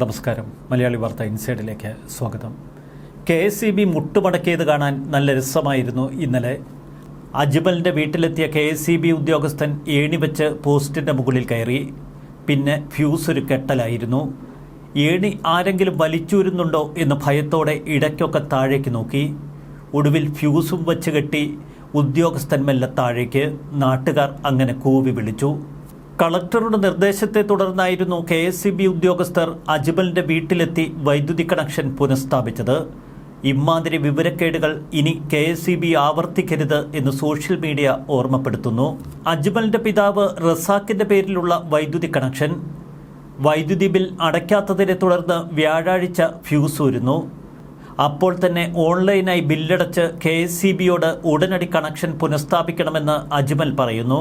നമസ്കാരം. മലയാളി വാർത്ത ഇൻസൈഡിലേക്ക് സ്വാഗതം. കെ എസ് ഇ ബി മുട്ടുമടക്കിയത് കാണാൻ നല്ല രസമായിരുന്നു ഇന്നലെ. അജ്മലിന്റെ വീട്ടിലെത്തിയ കെ എസ് ഇ ബി ഉദ്യോഗസ്ഥൻ ഏണിവെച്ച് പോസ്റ്റിന്റെ മുകളിൽ കയറി. പിന്നെ ഫ്യൂസ് ഒരു കെട്ടലായിരുന്നു. ഏണി ആരെങ്കിലും വലിച്ചൂരുന്നുണ്ടോ എന്ന് ഭയത്തോടെ ഇടയ്ക്കൊക്കെ താഴേക്ക് നോക്കി. ഒടുവിൽ ഫ്യൂസും വെച്ച് കെട്ടി ഉദ്യോഗസ്ഥൻ മെല്ലെ താഴേക്ക്. നാട്ടുകാർ അങ്ങനെ കൂവി വിളിച്ചു. കളക്ടറുടെ നിർദ്ദേശത്തെ തുടർന്നായിരുന്നു കെ എസ് സി ബി ഉദ്യോഗസ്ഥർ അജ്മലിന്റെ വീട്ടിലെത്തി വൈദ്യുതി കണക്ഷൻ പുനഃസ്ഥാപിച്ചത്. ഇമാതിരി വിവരക്കേടുകൾ ഇനി കെ എസ് സി ബി ആവർത്തിക്കരുത് എന്ന് സോഷ്യൽ മീഡിയ ഓർമ്മപ്പെടുത്തുന്നു. അജ്മലിന്റെ പിതാവ് റസാക്കിന്റെ പേരിലുള്ള വൈദ്യുതി കണക്ഷൻ. വൈദ്യുതി ബിൽ അടയ്ക്കാത്തതിനെ തുടർന്ന് വ്യാഴാഴ്ച ഫ്യൂസ് ഊരുന്നു. അപ്പോൾ തന്നെ ഓൺലൈനായി ബില്ലടച്ച് കെ എസ് സി ബിയോട് ഉടനടി കണക്ഷൻ പുനഃസ്ഥാപിക്കണമെന്ന് അജ്മൽ പറയുന്നു.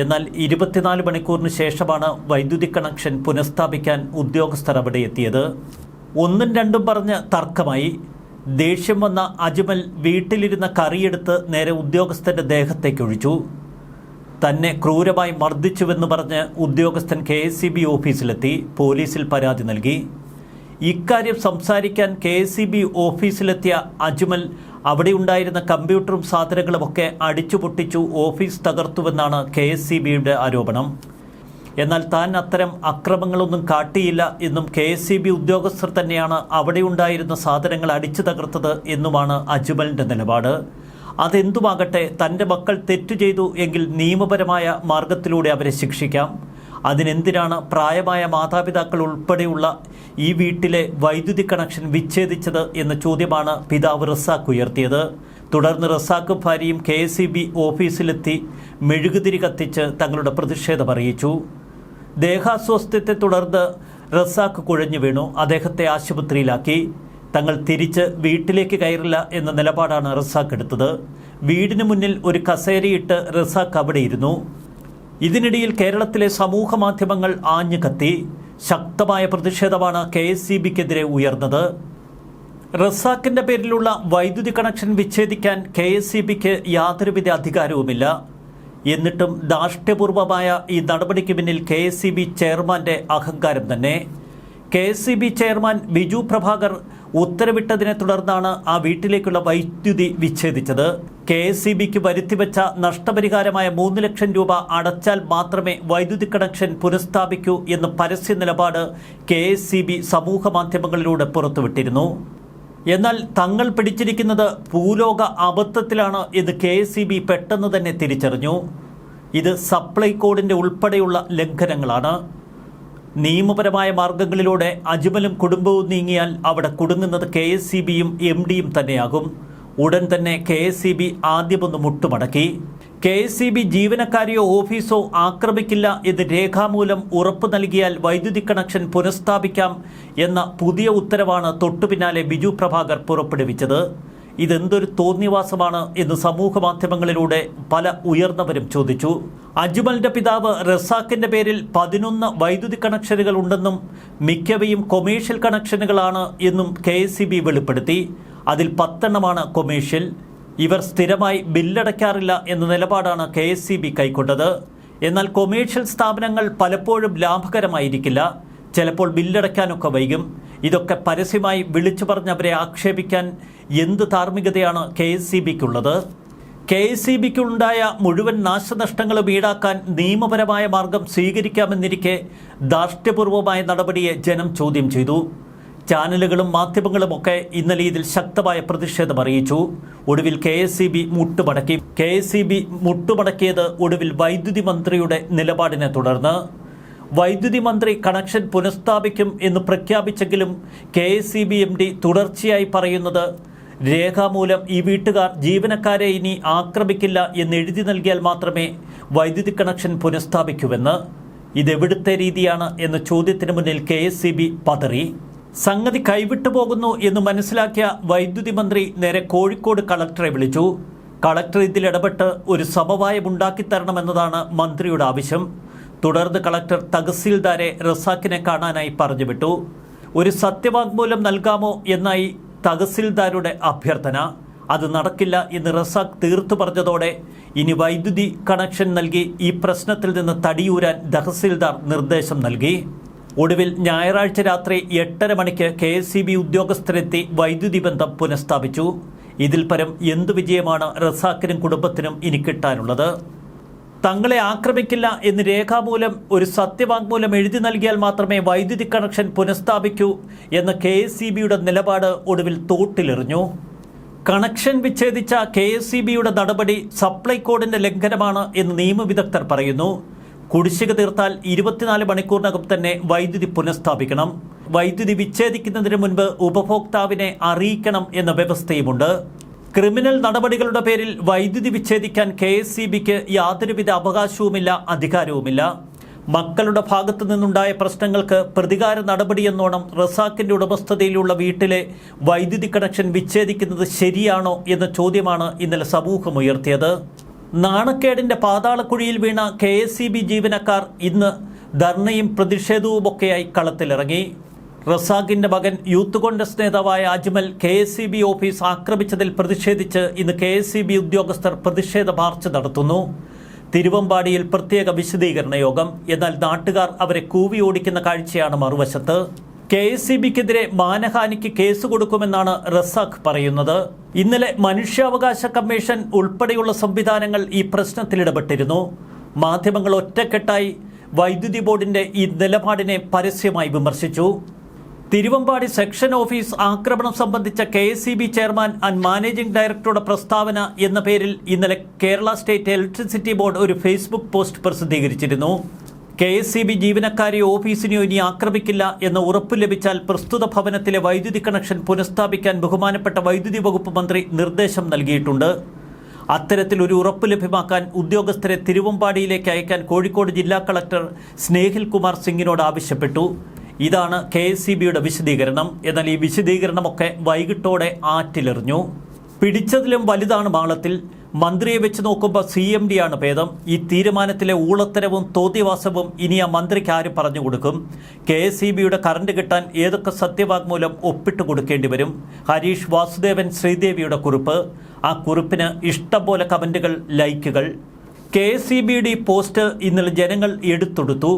എന്നാൽ ഇരുപത്തിനാല് മണിക്കൂറിന് ശേഷമാണ് വൈദ്യുതി കണക്ഷൻ പുനഃസ്ഥാപിക്കാൻ ഉദ്യോഗസ്ഥർ അവിടെ എത്തിയത്. ഒന്നും രണ്ടും പറഞ്ഞ് തർക്കമായി. ദേഷ്യം വന്ന അജ്മൽ വീട്ടിലിരുന്ന കറിയെടുത്ത് നേരെ ഉദ്യോഗസ്ഥന്റെ ദേഹത്തേക്ക് ഒഴിച്ചു. തന്നെ ക്രൂരമായി മർദ്ദിച്ചുവെന്ന് പറഞ്ഞ് ഉദ്യോഗസ്ഥൻ കെ എസ് സി ബി ഓഫീസിലെത്തി പോലീസിൽ പരാതി നൽകി. ഇക്കാര്യം സംസാരിക്കാൻ കെ എസ് സി ബി ഓഫീസിലെത്തിയ അജ്മൽ അവിടെ ഉണ്ടായിരുന്ന കമ്പ്യൂട്ടറും സാധനങ്ങളും ഒക്കെ അടിച്ചു പൊട്ടിച്ചു ഓഫീസ് തകർത്തുവെന്നാണ് കെ എസ് സി ബിയുടെ ആരോപണം. എന്നാൽ താൻ അത്തരം അക്രമങ്ങളൊന്നും കാട്ടിയില്ല എന്നും കെ എസ് സി ബി ഉദ്യോഗസ്ഥർ തന്നെയാണ് അവിടെ ഉണ്ടായിരുന്ന സാധനങ്ങൾ അടിച്ചു തകർത്തത് എന്നുമാണ് അജ്മലിന്റെ നിലപാട്. അതെന്തുമാകട്ടെ തന്റെ മക്കൾ തെറ്റു ചെയ്തു എങ്കിൽ നിയമപരമായ മാർഗത്തിലൂടെ അവരെ ശിക്ഷിക്കാം. അതിനെന്തിനാണ് പ്രായമായ മാതാപിതാക്കൾ ഉൾപ്പെടെയുള്ള ഈ വീട്ടിലെ വൈദ്യുതി കണക്ഷൻ വിച്ഛേദിച്ചത് എന്ന ചോദ്യമാണ് പിതാവ് റസാഖ് ഉയർത്തിയത്. തുടർന്ന് റസാഖ് ഭാര്യയും കെ എസ് സി ബി ഓഫീസിലെത്തി മെഴുകുതിരി കത്തിച്ച് തങ്ങളുടെ പ്രതിഷേധം അറിയിച്ചു. ദേഹാസ്വാസ്ഥ്യത്തെ തുടർന്ന് റസാഖ് കുഴഞ്ഞു വീണു. അദ്ദേഹത്തെ ആശുപത്രിയിലാക്കി. തങ്ങൾ തിരിച്ച് വീട്ടിലേക്ക് കയറില്ല എന്ന നിലപാടാണ് റസാഖ് എടുത്തത്. വീടിന് മുന്നിൽ ഒരു കസേരയിട്ട് റസാഖ് അവിടെ ഇരുന്നു ഇതിനിടയിൽ കേരളത്തിലെ സമൂഹ മാധ്യമങ്ങൾ ആഞ്ഞു കത്തി. ശക്തമായ പ്രതിഷേധമാണ് കെ എസ് സി ബിക്കെതിരെ ഉയർന്നത്. റസാക്കിന്റെ പേരിലുള്ള വൈദ്യുതി കണക്ഷൻ വിച്ഛേദിക്കാൻ കെ എസ് സി ബിക്ക് യാതൊരുവിധ അധികാരവുമില്ല. എന്നിട്ടും ധാർഷ്ട്യപൂർവമായ ഈ നടപടിക്ക് പിന്നിൽ കെ എസ് സി ബി ചെയർമാന്റെ അഹങ്കാരം തന്നെ. K S C B chairman Biju Prabhakar ഉത്തരവിട്ടതിനെ തുടർന്നാണ് ആ വീട്ടിലേക്കുള്ള വൈദ്യുതി വിച്ഛേദിച്ചത്. കെ എസ് സി ബിക്ക് വരുത്തിവെച്ച നഷ്ടപരിഹാരമായ മൂന്ന് ലക്ഷം രൂപ അടച്ചാൽ മാത്രമേ വൈദ്യുതി കണക്ഷൻ പുനഃസ്ഥാപിക്കൂ എന്ന പരസ്യ നിലപാട് കെ എസ് സി ബി സമൂഹ മാധ്യമങ്ങളിലൂടെ പുറത്തുവിട്ടിരുന്നു. എന്നാൽ തങ്ങൾ പിടിച്ചിരിക്കുന്നത് ഭൂലോക അബദ്ധത്തിലാണ് എന്ന് കെ എസ് സി ബി പെട്ടെന്ന് തന്നെ തിരിച്ചറിഞ്ഞു. ഇത് സപ്ലൈ കോഡിന്റെ ഉൾപ്പെടെയുള്ള ലംഘനങ്ങളാണ്. നിയമപരമായ മാർഗങ്ങളിലൂടെ അജ്മലും കുടുംബവും നീങ്ങിയാൽ അവിടെ കുടുങ്ങുന്നത് കെ എസ് സി ബിയും എം ഡിയും തന്നെയാകും. ഉടൻ തന്നെ കെ എസ് സി ബി ആദ്യമൊന്ന് മുട്ടുമടക്കി. കെ എസ് സി ബി ജീവനക്കാരെയോ ഓഫീസോ ആക്രമിക്കില്ല എന്ന് രേഖാമൂലം ഉറപ്പ് നൽകിയാൽ വൈദ്യുതി കണക്ഷൻ പുനഃസ്ഥാപിക്കാം എന്ന പുതിയ ഉത്തരവാണ് തൊട്ടുപിന്നാലെ ബിജു പ്രഭാകർ പുറപ്പെടുവിച്ചത്. ഇതെന്തൊരു തോന്നിവാസമാണ് എന്ന് സമൂഹ മാധ്യമങ്ങളിലൂടെ പല ഉയർന്നവരും ചോദിച്ചു. അജ്മലിന്റെ പിതാവ് റസാഖിന്റെ പേരിൽ പതിനൊന്ന് വൈദ്യുതി കണക്ഷനുകൾ ഉണ്ടെന്നും മിക്കവയും കൊമേഴ്ഷ്യൽ കണക്ഷനുകളാണ് എന്നും കെ വെളിപ്പെടുത്തി. അതിൽ പത്തെണ്ണമാണ് കൊമേഴ്ഷ്യൽ. ഇവർ സ്ഥിരമായി ബില്ലടയ്ക്കാറില്ല എന്ന നിലപാടാണ് കെ എസ് സി ബി കൈക്കൊണ്ടത്. എന്നാൽ കൊമേഴ്ഷ്യൽ സ്ഥാപനങ്ങൾ പലപ്പോഴും ലാഭകരമായിരിക്കില്ല. ചിലപ്പോൾ ബില്ലടയ്ക്കാനൊക്കെ വൈകും. ഇതൊക്കെ പരസ്യമായി വിളിച്ചു പറഞ്ഞവരെ ആക്ഷേപിക്കാൻ എന്ത് ധാർമ്മികതയാണ് കെ എസ് സി ബിക്കുള്ളത്? കെ എസ് സി ബിക്കുണ്ടായ മുഴുവൻ നാശനഷ്ടങ്ങളും ഈടാക്കാൻ നിയമപരമായ മാർഗം സ്വീകരിക്കാമെന്നിരിക്കെ ധാർഷ്ട്യപൂർവമായ നടപടിയെ ജനം ചോദ്യം ചെയ്തു. ചാനലുകളും മാധ്യമങ്ങളുമൊക്കെ ഇന്നലെ ഇതിൽ ശക്തമായ പ്രതിഷേധം അറിയിച്ചു. ഒടുവിൽ കെ എസ് സി ബി മുട്ടുമടക്കി കെ എസ് സി ബി മുട്ടുമടക്കിയത് ഒടുവിൽ വൈദ്യുതി മന്ത്രിയുടെ നിലപാടിനെ തുടർന്ന്. വൈദ്യുതി മന്ത്രി കണക്ഷൻ പുനഃസ്ഥാപിക്കും എന്ന് പ്രഖ്യാപിച്ചെങ്കിലും കെ എസ് തുടർച്ചയായി പറയുന്നത് രേഖാമൂലം ഈ വീട്ടുകാർ ജീവനക്കാരെ ഇനി ആക്രമിക്കില്ല എന്ന് എഴുതി നൽകിയാൽ മാത്രമേ വൈദ്യുതി കണക്ഷൻ പുനഃസ്ഥാപിക്കൂവെന്ന് ഇതെവിടുത്തെ രീതിയാണ് എന്ന ചോദ്യത്തിന് മുന്നിൽ കെ എസ് സി ബി പതറി. സംഗതി കൈവിട്ടു പോകുന്നു എന്ന് മനസ്സിലാക്കിയ വൈദ്യുതി മന്ത്രി നേരെ കോഴിക്കോട് കളക്ടറെ വിളിച്ചു. കളക്ടർ ഇതിൽ ഇടപെട്ട് ഒരു സമവായം ഉണ്ടാക്കിത്തരണമെന്നതാണ് മന്ത്രിയുടെ ആവശ്യം. തുടർന്ന് കളക്ടർ തഹസീൽദാരെ റസാക്കിനെ കാണാനായി പറഞ്ഞുവിട്ടു. ഒരു സത്യവാങ്മൂലം നൽകാമോ എന്നായി തഹസീൽദാരുടെ അഭ്യർത്ഥന. അത് നടക്കില്ല എന്ന് റസാഖ് തീർത്തു പറഞ്ഞതോടെ ഇനി വൈദ്യുതി കണക്ഷൻ നൽകി ഈ പ്രശ്നത്തിൽ നിന്ന് തടിയൂരാൻ തഹസീൽദാർ നിർദ്ദേശം നൽകി. ഒടുവിൽ ഞായറാഴ്ച രാത്രി എട്ടര മണിക്ക് കെ എസ് സി ബി ഉദ്യോഗസ്ഥരെത്തി വൈദ്യുതി ബന്ധം പുനഃസ്ഥാപിച്ചു. ഇതിൽ പരം എന്തു വിജയമാണ് റസാക്കിനും കുടുംബത്തിനും ഇനി കിട്ടാനുള്ളത്? തങ്ങളെ ആക്രമിക്കില്ല എന്ന് രേഖാമൂലം ഒരു സത്യവാങ്മൂലം എഴുതി നൽകിയാൽ മാത്രമേ വൈദ്യുതി കണക്ഷൻ പുനഃസ്ഥാപിക്കൂ എന്ന കെ എസ് നിലപാട് ഒടുവിൽ തോട്ടിലെറിഞ്ഞു. കണക്ഷൻ വിച്ഛേദിച്ച കെ എസ് നടപടി സപ്ലൈ കോഡിന്റെ ലംഘനമാണ് എന്ന് നിയമവിദഗ്ധർ പറയുന്നു. കുടിശ്ശിക തീർത്താൽ ഇരുപത്തിനാല് മണിക്കൂറിനകം തന്നെ വൈദ്യുതി പുനഃസ്ഥാപിക്കണം. വൈദ്യുതി വിച്ഛേദിക്കുന്നതിന് മുൻപ് ഉപഭോക്താവിനെ അറിയിക്കണം എന്ന വ്യവസ്ഥയുമുണ്ട്. ക്രിമിനൽ നടപടികളുടെ പേരിൽ വൈദ്യുതി വിച്ഛേദിക്കാൻ കെ എസ് സി ബിക്ക് യാതൊരുവിധ അവകാശവുമില്ല അധികാരവുമില്ല. മക്കളുടെ ഭാഗത്തു നിന്നുണ്ടായ പ്രശ്നങ്ങൾക്ക് പ്രതികാര നടപടിയെന്നോണം റസാക്കിന്റെ ഉടമസ്ഥതയിലുള്ള വീട്ടിലെ വൈദ്യുതി കണക്ഷൻ വിച്ഛേദിക്കുന്നത് ശരിയാണോ എന്ന ചോദ്യമാണ് ഇന്നലെ സമൂഹം ഉയർത്തിയത്. നാണക്കേടിന്റെ പാതാളക്കുഴിയിൽ വീണ കെ ജീവനക്കാർ ഇന്ന് ധർണയും പ്രതിഷേധവുമൊക്കെയായി കളത്തിലിറങ്ങി. റസാഖിന്റെ മകൻ യൂത്ത് കോൺഗ്രസ് നേതാവായ Ajmal K S C B office ആക്രമിച്ചതിൽ പ്രതിഷേധിച്ച് ഇന്ന് കെ എസ് സി ബി ഉദ്യോഗസ്ഥർ പ്രതിഷേധ മാർച്ച് നടത്തുന്നു. തിരുവമ്പാടിയിൽ പ്രത്യേക വിശദീകരണ യോഗം. എന്നാൽ നാട്ടുകാർ അവരെ കൂവി ഓടിക്കുന്ന കാഴ്ചയാണ് മറുവശത്ത്. കെ എസ് സി ബിക്കെതിരെ മാനഹാനിക്ക് കേസ് കൊടുക്കുമെന്നാണ് റസാഖ് പറയുന്നത്. ഇന്നലെ മനുഷ്യാവകാശ കമ്മീഷൻ ഉൾപ്പെടെയുള്ള സംവിധാനങ്ങൾ ഈ പ്രശ്നത്തിൽ ഇടപെട്ടിരുന്നു. മാധ്യമങ്ങൾ ഒറ്റക്കെട്ടായി വൈദ്യുതി ബോർഡിന്റെ ഈ നിലപാടിനെ പരസ്യമായി വിമർശിച്ചു. തിരുവമ്പാടി സെക്ഷൻ ഓഫീസ് ആക്രമണം സംബന്ധിച്ച K S chairman and managing ഡയറക്ടറുടെ പ്രസ്താവന എന്ന പേരിൽ ഇന്നലെ കേരള സ്റ്റേറ്റ് ഇലക്ട്രിസിറ്റി ബോർഡ് ഒരു ഫേസ്ബുക്ക് പോസ്റ്റ് പ്രസിദ്ധീകരിച്ചിരുന്നു. കെ എസ് സി ബി ജീവനക്കാരെ ഓഫീസിനെയോ ഇനി ആക്രമിക്കില്ല എന്ന ഉറപ്പ് ലഭിച്ചാൽ പ്രസ്തുത ഭവനത്തിലെ വൈദ്യുതി കണക്ഷൻ പുനഃസ്ഥാപിക്കാൻ ബഹുമാനപ്പെട്ട വൈദ്യുതി വകുപ്പ് മന്ത്രി നിർദ്ദേശം നൽകിയിട്ടുണ്ട്. അത്തരത്തിൽ ഒരു ഉറപ്പ് ലഭ്യമാക്കാൻ ഉദ്യോഗസ്ഥരെ തിരുവമ്പാടിയിലേക്ക് അയക്കാൻ കോഴിക്കോട് ജില്ലാ കളക്ടർ സ്നേഹിൽ കുമാർ സിംഗിനോട് ആവശ്യപ്പെട്ടു. ഇതാണ് കെ എസ് സി ബിയുടെ വിശദീകരണം. എന്നാൽ ഈ വിശദീകരണമൊക്കെ വൈകിട്ടോടെ ആറ്റിലെറിഞ്ഞു. പിടിച്ചതിലും വലുതാണ് മാളത്തിൽ. മന്ത്രിയെ വെച്ച് നോക്കുമ്പോൾ സി എം ഡി ആണ് ഭേദം. ഈ തീരുമാനത്തിലെ ഊളത്തരവും തോതിവാസവും ഇനി ആ മന്ത്രിക്ക് ആര് പറഞ്ഞു കൊടുക്കും? കെ എസ് സി ബിയുടെ കറണ്ട് കിട്ടാൻ ഏതൊക്കെ സത്യവാങ്മൂലം ഒപ്പിട്ട് കൊടുക്കേണ്ടി വരും? ഹരീഷ് വാസുദേവൻ ശ്രീദേവിയുടെ കുറിപ്പ്. ആ കുറിപ്പിന് ഇഷ്ടം പോലെ കമന്റുകൾ ലൈക്കുകൾ. കെ എസ് സി ബിയുടെ പോസ്റ്റ് ഇന്നലെ ജനങ്ങൾ എടുത്തൊടുത്തു.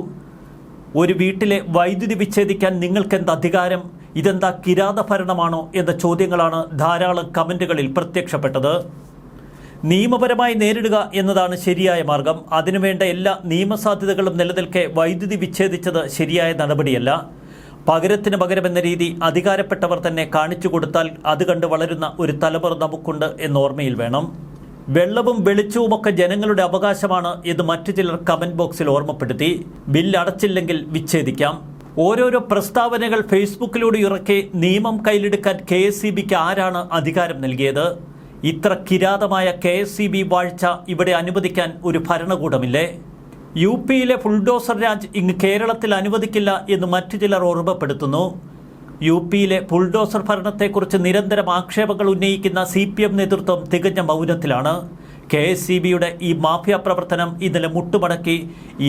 ഒരു വീട്ടിലെ വൈദ്യുതി വിച്ഛേദിക്കാൻ നിങ്ങൾക്കെന്ത് അധികാരം? ഇതെന്താ കിരാത ഭരണമാണോ എന്ന ചോദ്യങ്ങളാണ് ധാരാളം കമന്റുകളിൽ പ്രത്യക്ഷപ്പെട്ടത്. നിയമപരമായി നേരിടുക എന്നതാണ് ശരിയായ മാർഗം. അതിനുവേണ്ട എല്ലാ നിയമസാധ്യതകളും നിലനിൽക്കെ വൈദ്യുതി വിച്ഛേദിച്ചത് ശരിയായ നടപടിയല്ല. പകരത്തിന് പകരമെന്ന രീതി അധികാരപ്പെട്ടവർ തന്നെ കാണിച്ചു കൊടുത്താൽ അത് കണ്ട് വളരുന്ന ഒരു തലമുറ നമുക്കുണ്ട് എന്നോർമ്മയിൽ വേണം. വെള്ളവും വെളിച്ചവുമൊക്കെ ജനങ്ങളുടെ അവകാശമാണ് എന്ന് മറ്റു ചിലർ കമന്റ് ബോക്സിൽ ഓർമ്മപ്പെടുത്തി. ബില്ല് അടച്ചില്ലെങ്കിൽ വിച്ഛേദിക്കാം. ഓരോരോ പ്രസ്താവനകൾ ഫേസ്ബുക്കിലൂടെ ഇറക്കി നിയമം കയ്യിലെടുക്കാൻ കെ എസ് സി ബിക്ക് ആരാണ് അധികാരം നൽകിയത്? ഇത്ര കിരാതമായ കെ എസ് സി ബി വാഴ്ച ഇവിടെ അനുവദിക്കാൻ ഒരു ഭരണകൂടമില്ലേ? യു പിയിലെ ഫുൾഡോസർ രാജ് ഇങ്ങ് കേരളത്തിൽ അനുവദിക്കില്ല എന്ന് മറ്റു ചിലർ ഓർമ്മപ്പെടുത്തുന്നു. യു പിയിലെ ബുൾഡോസർ ഭരണത്തെക്കുറിച്ച് നിരന്തരം ആക്ഷേപങ്ങൾ ഉന്നയിക്കുന്ന സി പി എം നേതൃത്വം തികഞ്ഞ മൗനത്തിലാണ്. കെ എസ് സി ബിയുടെ ഈ മാഫിയ പ്രവർത്തനം ഇന്നലെ മുട്ടുമടക്കി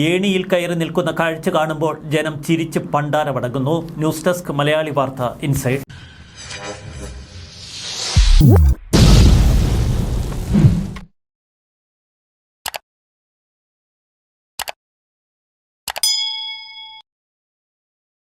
ഏണിയിൽ കയറി നിൽക്കുന്ന കാഴ്ച കാണുമ്പോൾ ജനം ചിരിച്ച് പണ്ടാരമടങ്ങുന്നു. ന്യൂസ് ഡെസ്ക് മലയാളി വാർത്ത ഇൻസൈഡ്.